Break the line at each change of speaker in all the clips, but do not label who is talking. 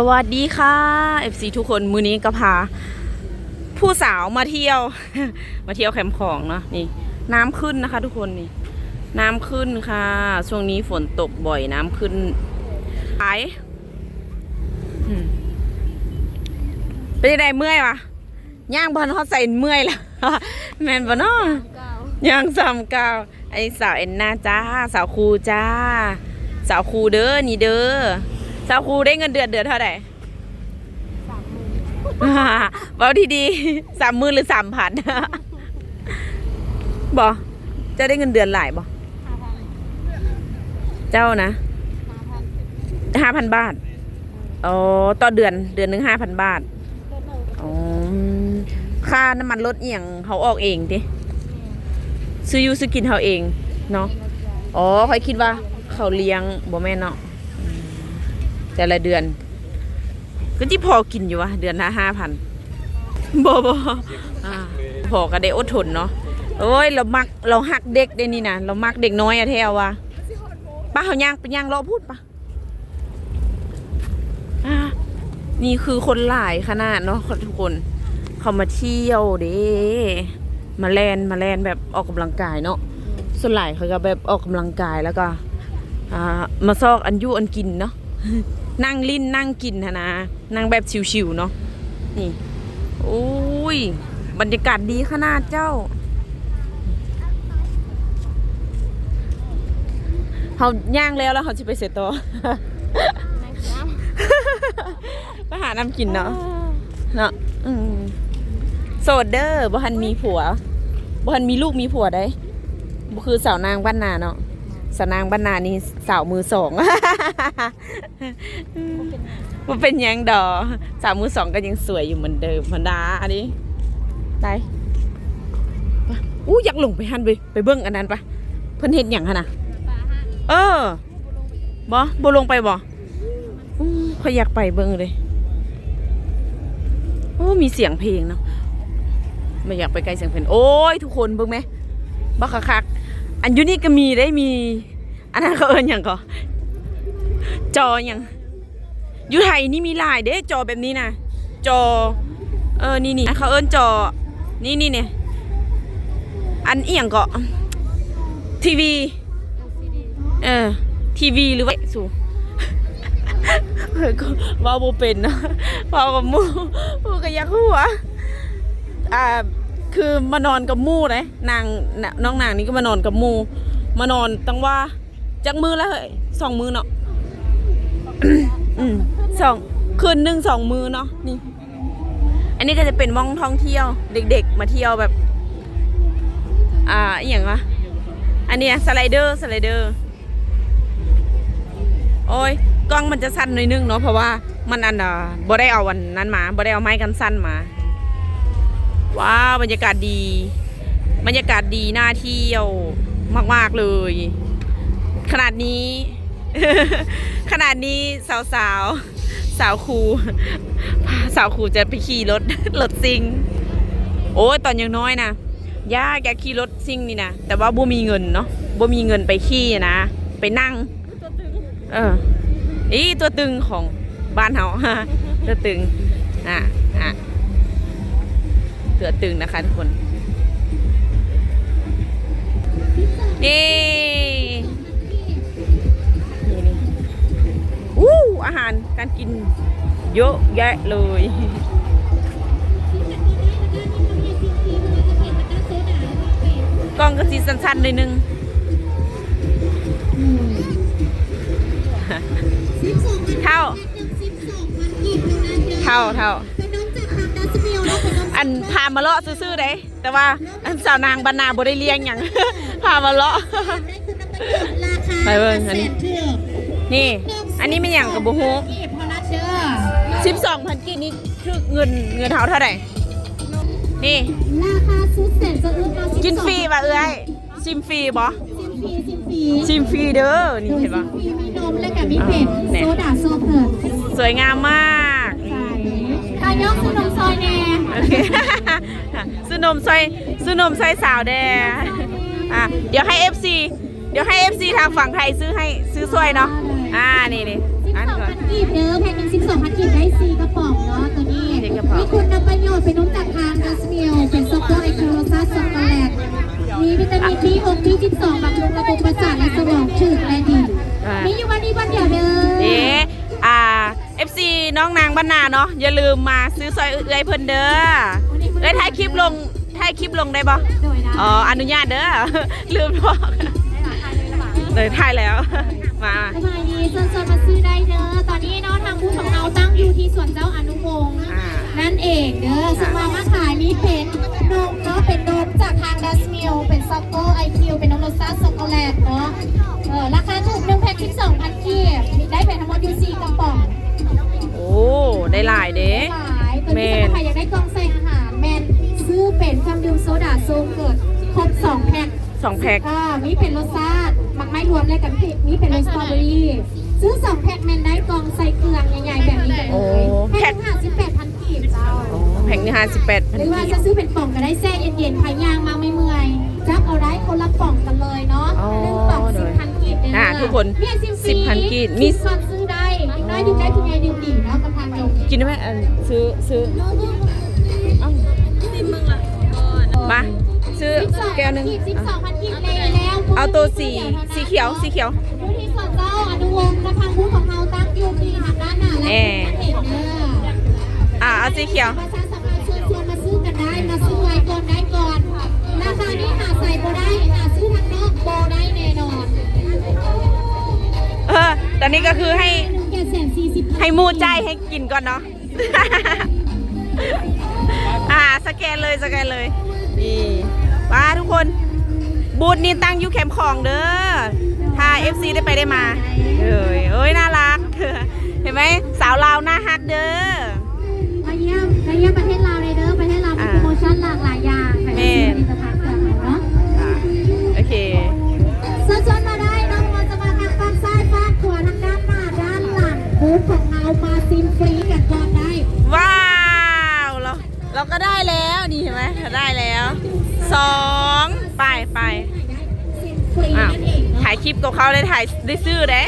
สวัสดีค่ะ FC ทุกคนมือนี้ก็พา ผู้สาวมาเที่ยว มาเที่ยวแคมป์ของเนาะนี่ น้ำขึ้นนะคะ ทุกคนนี่ น้ำขึ้นค่ะ ช่วงนี้ฝนตกบ่อยน้ำขึ้นหายอืมเป็นยังไงเมื่อยวะย่างบอลเขาใส่เมื่อยแล้วแมนบอลเนาะย่างสามเก้าไอสาวเอ็นนาจ้า สาวครูจ้า สาวครูเด้อนี่เด้อ สาวครูได้เงินเดือนเดือนเท่าไหร่เบาดีๆสามหมื่นหรือสามพันบอจะได้เงินเดือนหลายบอเจ้านะห้าพันบาทอ๋อต่อเดือนเดือนหนึ่งห้าพันบาทอ๋อค่าน้ำมันรถเอียงเขาออกเองดิซื้ออยูซื้อกินเขาเองเนาะอ๋อคอยคิดว่าเขาเลี้ยงบ่แม่นเนาะอืม แต่ละเดือน ก็ที่พอกินอยู่วะเดือนละห้าพันบอบอพอก็ได้อดทนเนาะโอ้ยเรามักเราหักเด็กได้นี่นะเรามักเด็กน้อยอะแท้วะป้าเขาย่างไปย่างรอพูดปะนี่คือคนหลายขนาดเนาะทุกคน เขามาเที่ยวเด้มาแลนมาแลนแบบออกกำลังกายเนาะส่วนหลายเขาก็แบบออกกำลังกายแล้วก็อ่ามาซอกอันยุอันกินเนาะ นั่งลิ้นนั่งกินนะนะนั่งแบบชิวๆเนาะนี่โอ้ย บรรยากาศดีขนาดเจ้าเขาย่างแล้วแล้วเขาจะไปเสร็จต่อไปหาน้ำกินเนาะเนาะอืมโสดเด้อบ่ทันมีผัวบ่ทันมีลูกมีผัวได้บ่คือสาวนางบ้านนาเนาะ สนางบ้านนานี่สาวมือสองมันเป็นยังดอสาวมือสองก็ยังสวยอยู่เหมือนเดิมธรรมดาอันนี้ได้ปอู้อยากลงไปหันไปไปเบิ้งอันนั้นปะเพิ่นเห็นอย่างฮะนะเออบ่บ่ลงไปบ่อู้เขาอยากไปเบิ้งเลยโอ้มีเสียงเพลงเนาะไม่อยากไปไกลเสียงเพลงโอ้ยทุกคนเบิ้งไหมบักคัก อันยูนี่ก็มีได้มี อันนั้นเขาเอิ้นอย่างก็จออย่างอยู่ไทยนี่มีหลายเด้จอแบบนี้นะจอ เออนี่นี่เขาเอิ้นจอ นี่นี่เนี่ยอันเอียงก็ทีวีเออทีวีหรือว่าสูเฮ้ยก็ว่าโบเป็นนะว่ากับมูมูก็อยากหัวอ่า คือมานอนกับมู่เลยนางน้องนางนี่ก็มานอนกับมู่มานอนตั้งว่าจักมือแล้วเฮ้ยสองมือเนาะอืมสองคืนหนึ่งสองมือเนาะนี่ อันนี้ก็จะเป็นม่องท่องเที่ยว เด็ก ๆ มาเที่ยวแบบ อ่าอย่างวะอันนี้สไลเดอร์สไลเดอร์ โอ้ยกล้องมันจะสั้นหน่อยนึงเนาะเพราะว่ามันอันอะบ่ได้เอาวันนั้นมาบ่ได้เอาไม้กันสั้นมา ว้าวบรรยากาศดี บรรยากาศดีน่าเที่ยวมากๆเลย ขนาดนี้ ขนาดนี้สาวสาวสาวครูสาวครูจะไปขี่รถรถซิง โอ้ยตอนยังน้อยนะย่าแกขี่รถซิ่งนี่นะแต่ว่าบ่มีเงินเนาะบ่มีเงินไปขี่นะไปนั่งเอออีตัวตึงของบ้านเฮาตัวตึงอะอะ ตัวตึงนะคะทุกคนนี่นี่นี่อู้อาหารการกินเยอะแยะเลยกล้องก็สีสั้นๆเลยนึงเท่าเท่าเท่า อันพามาเลาะซื่อๆเด้แต่ว่าอันสาวนางบรรณาบ่ได้เลี้ยงหยังพามาเลาะไปเบิ่งอันนี้นี่ อันนี้เป็นอย่างกับบุฮูสิบสองพันกีนี่คือเงินเงินเท่าเท่าไหร่นี่
ราคาสุดแสนจะอึ้งเอา
กินฟรีป่ะเอ้ยซิมฟรีบ่
ซิมฟรีซิมฟรี
ซิมฟรีเด้อ นี่เห็นปะ
ฟรีมีนมและกับมีเผ็ด
อ่าเนี่ย
โซดาโซเผิด
สวยงามมาก
ใส่ทายกซื้อนม ซอยแน่
โอเคซื้อนมซอยซื้อนมซอยสาวแดอะเดี๋ยวให้ FC เดี๋ยวให้ FC ทางฝั่งไทยซื้อให้ซื้อซอยเนาะอ่านี่นี่
สิบ
อัน
สอ
นี้
ง
ก่อ
พั
น
นกีบเด้อแพ็คหนึ่งสิบสองพันกีบได้สี่กระป๋องเนาะตัวนี้
สี่กระป๋อง
มีคุณประโยชน์เป็นนมจากทางดัสมิลเป็นซุปเปอร์ไอคิวโรซัสช็อกโกแลตมีวิตามิน B6 B12 บำรุงระบบประสาทและสมองฉืดและดี
อ่า
มีอยู่วันนี้วันเดียวเด้อ
เด้อ่า FC น้องนางบ้านนาเนาะอย่าลืมมาซื้อซอยเอื้อยเพิ่นเด้อเอ้ยถ่ายคลิปลงถ่ายคลิปลงได้บ่
โดยนะ
อ๋ออนุญาตเด้อลืมบอกเลยถ่ายแล้ว มา
สบายดีส่วนๆมาซื้อได้เด้อตอนนี้เนาะทางบูธของเราตั้งอยู่ที่สวนเจ้าอนุวงศ์
อ่า
นั่นเองเด้อสมามาขายมีเป็นนมเนาะเป็นนมจากทางดัสมิลเป็นซักโกไอคิวเป็นนมรสชาติช็อกโกแลตเนาะเออราคาถูกหนึ่งแพ็ค ม
โซ
ดาโซเกิดครบสองแพ็ค
สองแพ็ค
ค่ะมีเป็นรสชาติหมักไม้รวมเลยกับมีเป็นรสสตรอเบอรี่ซื้อสองแพ็คแมนได้กล่องใส่เกลืองใหญ่ๆแบบนี้เลย
โอ้
แพ็คห้าสิบแปดพันกีบเจ้า
โอ้แพ็คนี่ห้าสิบแปดพัน
หรือว่า
กี
จะ
บ
ซื้อเป็นกล่องก็ได้แช่เย็นๆใครย่างมาไม่เมื่อยจับเอาได้คนละกล่องกันเลยเนาะ
อ๋อ
หนึ่งกล่องสิบพันกีบเด้
อ่าทุกคน
เบี้ยซิมฟรี
10,000กีบมี
มีส่วนซื้อได้ยิ่งน้อยดื่มได้คุณยายดื่มดีเนาะกำลังยง
กินได้ไหมอันซื้อซื้อเอ้า มา ซื้อแก้วหนึ่ง
สิบส
อะ
องพันกีบเลยแล้ว
เอาตัวสีสีเขียวสีเขียว
ผู้ที่สวนเจ้าอนุวงศ์กระทางผู้ของเราตั้งอยู่ที่ทางด้านหน้าและ
เอ่อ
เห็นเด้อ
อ่าเอาสีเขียว
ประชาสัมพันธ์เชิญชวนมาซื้อกันได้มาซื้อไว้ก่อนได้ก่อนราคานี้หาใส่โบได้หาซื้อทางนอกโบได้แน่นอน
เออตอนนี้ก็คือให้
หนึ่งแก่แสนสี่สิบ
ให้หมูใจให้กินก่อนเนาะอ่าสแกนเลยสแกนเลย นี่มาทุกคน บูธนี่ตั้งอยู่แคมป์ของเด้อถ้า FC ได้ไปได้มาเอ้ยเอ้ยน่ารัก เห็นไหมสาวลาวน่าฮักเด้อ
มาเยี่ยมมาเยี่ยมประเทศลาว กั
บเขาได้ถ่ายได้ซื้อเด้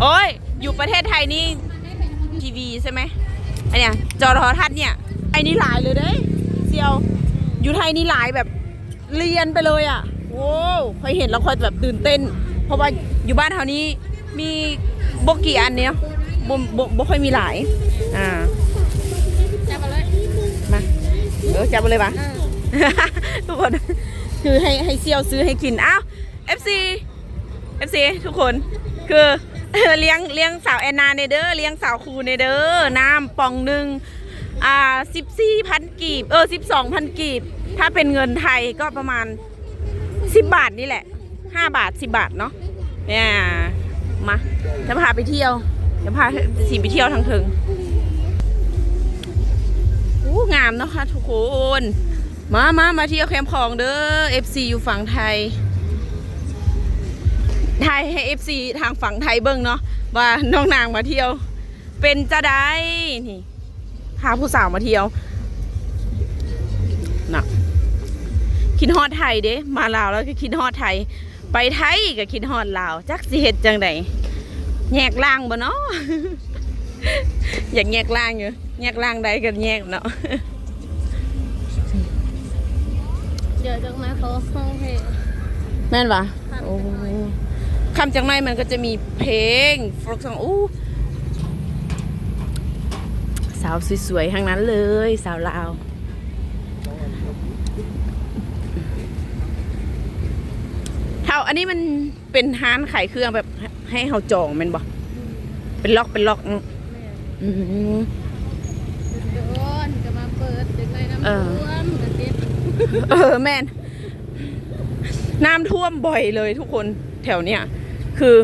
โอ้ย อยู่ประเทศไทยนี่ทีวีใช่ไหมอันเนี้ยจอโทรทัศน์เนี่ยไอ้นี่หลายเลยเด้เซียว อยู่ไทยนี่หลายแบบเรียนไปเลยอะโว้วเคยเห็นแล้วคอยแบบตื่นเต้น เพราะว่าอยู่บ้านแถวนี้มีบกี่อันเนี้ยบ่บ่บ่ค่อยมีหลาย อ่า
จับมาเลย
มาเออจับมาเลยปะทุกคน คือให้ให้เซี่ยวซื้อให้กินอ้าว FC FC ทุกคนคือเลี้ยงเลี้ยงสาวแอนนาในเด้อเลี้ยงสาวครูในเด้อน้ำปองหนึ่งอ่าสิบสี่พันกีบเออสิบสองพันกีบ ถ้าเป็นเงินไทยก็ประมาณสิบบาทนี่แหละห้าบาทสิบบาทเนาะเนี่ยมาจะพาไปเที่ยวจะพาสีไปเที่ยวทางถึงอู้งามเนาะค่ะทุกคน มามามาเที่ยวแคมป์ของเด้อ FC อยู่ฝั่งไทย ไทยให้ FC ทางฝั่งไทยเบิ่งเนาะว่าน้องนางมาเที่ยว เป็นจะได้นี่พาผู้สาวมาเที่ยวน่ะคิดฮอดไทยเด้มาลาวแล้วก็คิดฮอดไทย ไปไทยก็คิดฮอดลาวจักสิเฮ็ดจังไดแยกล่างบ่เนาะอยากแยกล่างอยู่แยกล่างใดกันแยกเนาะ
เดี๋ยวจากนั้นเขาห้องเพลง
แม่นปะ
ค่ะ
โอ้คำจังไรมันก็จะมีเพลงฟลุกซองอู้สาวสวยๆทั้งนั้นเลย สาวลาว เท่าอันนี้มันเป็นฮานขายเครื่องแบบให้เฮาจองแมันบ่เป็นล็อกเป็นล็อกอืมอืม
เดี๋ยวอ้อนจะมาเปิดเด็กในน้ำ
เออ
ท่วมกระติบ
เออแม่นน้ำท่วมบ่อยเลยทุกคนแถวเนี้ยคือ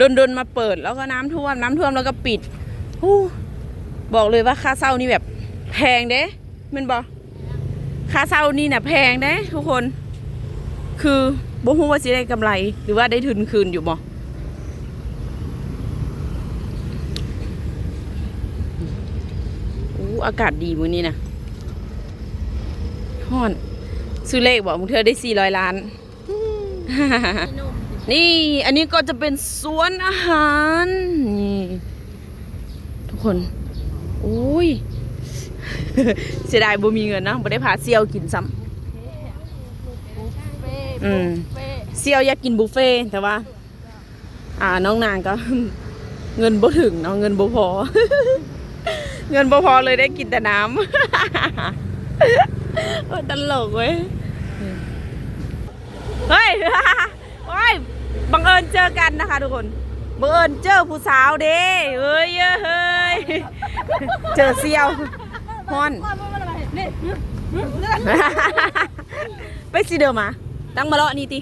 ดนดนมาเปิดแล้วก็น้ำท่วม น้ำท่วมแล้วก็ปิดฮู้บอกเลยว่าค่าเช่านี่แบบ แพงเด้แมันบอกค่าเช่านี่น่ะแพงเด้ทุกคน คือบ่ฮู้ว่าสิได้กำไร หรือว่าได้ทุนคืนอยู่บ่อู้อากาศดีมื้อนี้นะฮ้อน ซื้อเลขบอกมึงเธอได้400ล้าน
พี่นุ่ม
นี่อันนี้ก็จะเป็นสวนอาหารนี่ทุกคนโอ้ยเสียดายบ่มีเงินนะบ่ได้พาเซียวกินซ้ำ
เฟ่
อืม
เฟ่
เซียวอยากกินบุฟเฟ่ต์แต่ว่า อ่าน้องนางก็ เงินบ่ถึงเนาะเงินบ่พอ เงินบ่พอเลยได้กินแต่น้ำ โอ้ยตลกเว้ย เฮ้ย โอ้ย บังเอิญเจอกันนะคะทุกคน บังเอิญเจอผู้สาวเด้เฮ้ยเฮ้ย เจอเซียวฮอน
นี่
ไปสิเดิมมาตั้งมาเลาะนี่ติ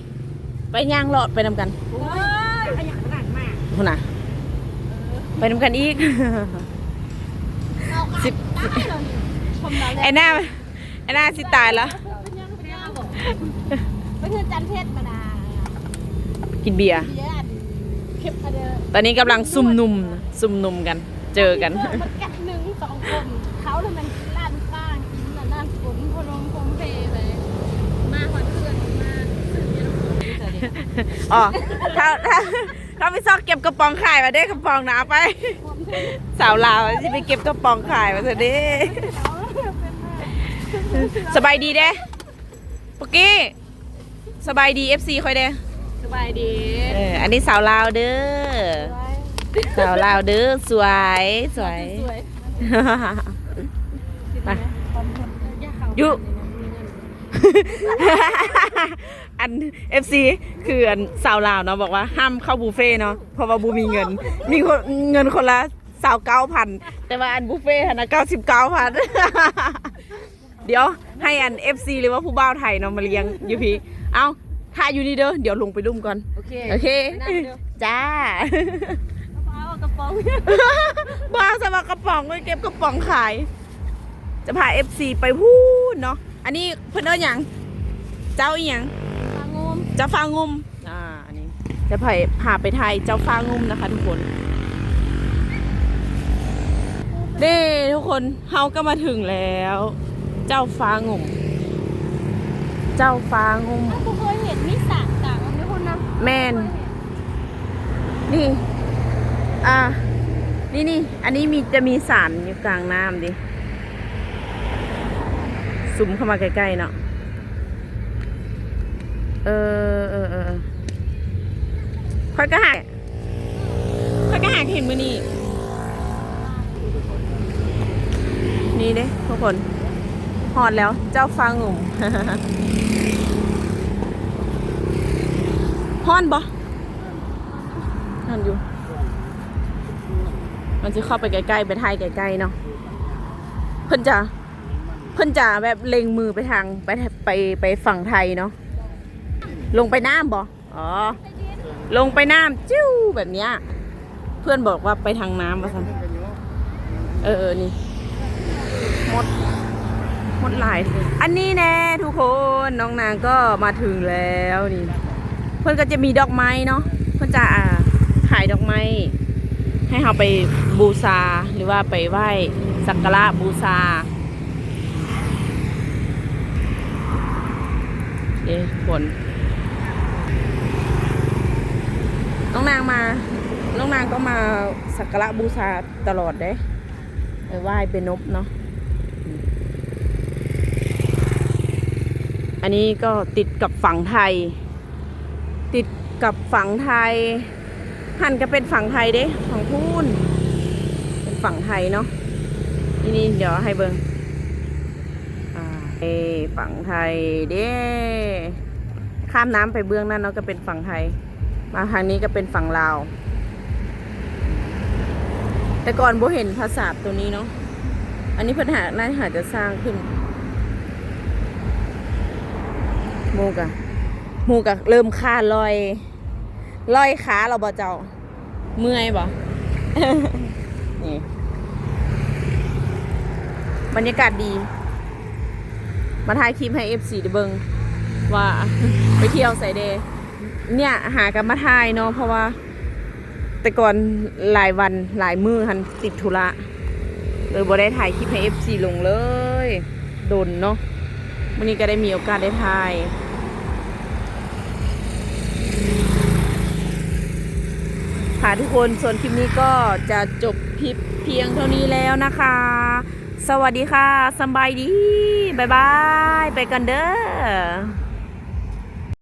ไปย่างเลาะไปนำกัน
โอ้ยขยันขนาดมาก
คุณน่ะไปนำกันอีกสิบ
ชมเราแล้ว
ไอ้หน้า ไอ้หน้าสิตายแล้ว
เป็นยังเป็นยังบอกไปเทือนจันเพชรมาดา
กินเบียร์
เยอะเข็บมาเด้อ
ตอนนี้กำลังซุ่มนุ่มซุ่มนุ่มกัน เจอกัน
มันกัดหนึ่งสองคนเขาทำมันล้านฟ้างกินน่ะล้านฝนพลงพงเพไปมากกว่าเพื่อนมากสึกยัง
อ๋อ ถ้าถ้าถ้าไปซอกเก็บกระป๋องขายมาได้กระป๋องหนาไปสาวลาวที่ไปเก็บกระป๋องขายมาเถอะเด้ สบายดีเด้ปุกกี้สบายดี FC ค่อยเด้
สบายดี
เอออันนี้สาวลาวเด้อสาวลาวเด้อสวยสวย
สวย
ไปยุอัน FC คืออันสาวลาวเนาะบอกว่าห้ามเข้าบุฟเฟ่ต์เนาะเพราะว่าบูมีเงิน มีคนเงินคนละสาวเก้าพันแต่ว่าอันบุฟเฟ่ต์นะเก้าสิบเก้าพัน เดี๋ยวให้อัน FC หรือว่าผู้บ่าวไทยเนาะมาเลี้ยงอยู่พี่ เอาถ้าอยู่นี่เด้อเดี๋ยวลงไปรุ่มก่อน
โอเค
โอเค
ไปนั่งเดี๋ยว
จ้า
เอากระป๋อง
บ้าสมากระป๋องไปเก็บกระป๋องขาย จะพา FC ไปพูดเนาะ อันนี้เพื่อนเอิ้นหยัง เจ้าอีหยัง
ปลางม
เจ้าฟ้างุม อ่า อันนี้ จะพาพาไปไทยเจ้าฟ้างุมนะคะทุกคนเด้ทุกคน เฮาก็มาถึงแล้วเจ้าฟ้างุมเจ้าฟ้างุม
กูเคยเห็นมีสารต่างกันด้วยคนนะ
แมนนี่ อ่า นี่นี่ อันนี้มีจะมีสารอยู่กลางน้ำดิสุมเข้ามาใกล้ๆเนาะเออเออเออเออค่อยก็หักค่อยก็หักเห็นมือนี่ นี่เด้ทุกคน หอดแล้วเจ้าฟางงุ่มฮอนบ่ฮอนอยู่ มันจะเข้าไปใกล้ๆ ไปไทยใกล้ๆเนาะ เพิ่นจะเพิ่นจะแบบเล็งมือไปทางไปไปไปฝั่งไทยเนาะ ลงไปน้ำบ่ อ๋อ ลงไปน้ำจิ้วแบบเนี้ย เพื่อนบอกว่าไปทางน้ำว่าซันเออเออนี่ หมด หมดหลายเลยอันนี้แน่ทุกคนน้องนางก็มาถึงแล้วนี่ เพื่อนก็จะมีดอกไม้เนาะเพื่อนจะอ่าขายดอกไม้ให้เราไปบูชาหรือว่าไปไหว้สักการะบูชาเอ๊ะฝนน้องนางมา น้องนางก็มาสักการะบูชาตลอดเด้ไปไหว้เป็นนบเนาะ อันนี้ก็ติดกับฝั่งไทย ติดกับฝั่งไทย หันก็เป็นฝั่งไทยเด้ฝั่งพูนเป็นฝั่งไทยเนาะนี่นี่เดี๋ยวให้เบิงอ่าเอ้ฝั่งไทยเด้ข้ามน้ำไปเบื้องนั้นเนาะก็เป็นฝั่งไทย มาทางนี้ก็เป็นฝั่งลาว แต่ก่อนโบเห็นภาษาตัวนี้เนาะอันนี้เพิ่นหาน่าหาจะสร้างขึ้น หมูกะหมูกะเริ่มคาลอยลอยขาเราบ่เจ้า เมื่อยบ่นี่บรรยากาศดี มาถ่ายคลิปให้ FC ได้เบิงว่าไปเที่ยวไซเดย์เนี่ยหากันมาถ่ายเนาะเพราะว่า แต่ก่อนหลายวันหลายมือหันติดธุระเลยบ่ได้ถ่ายคลิปให้ FC ลงเลย โดนเนาะ วันนี้ก็ได้มีโอกาสได้ถ่ายค่ะทุกคนส่วนคลิปนี้ก็จะจบคลิปเพียงเท่านี้แล้วนะคะ สวัสดีค่ะสบายดีบายบาย ไปกันเด้อ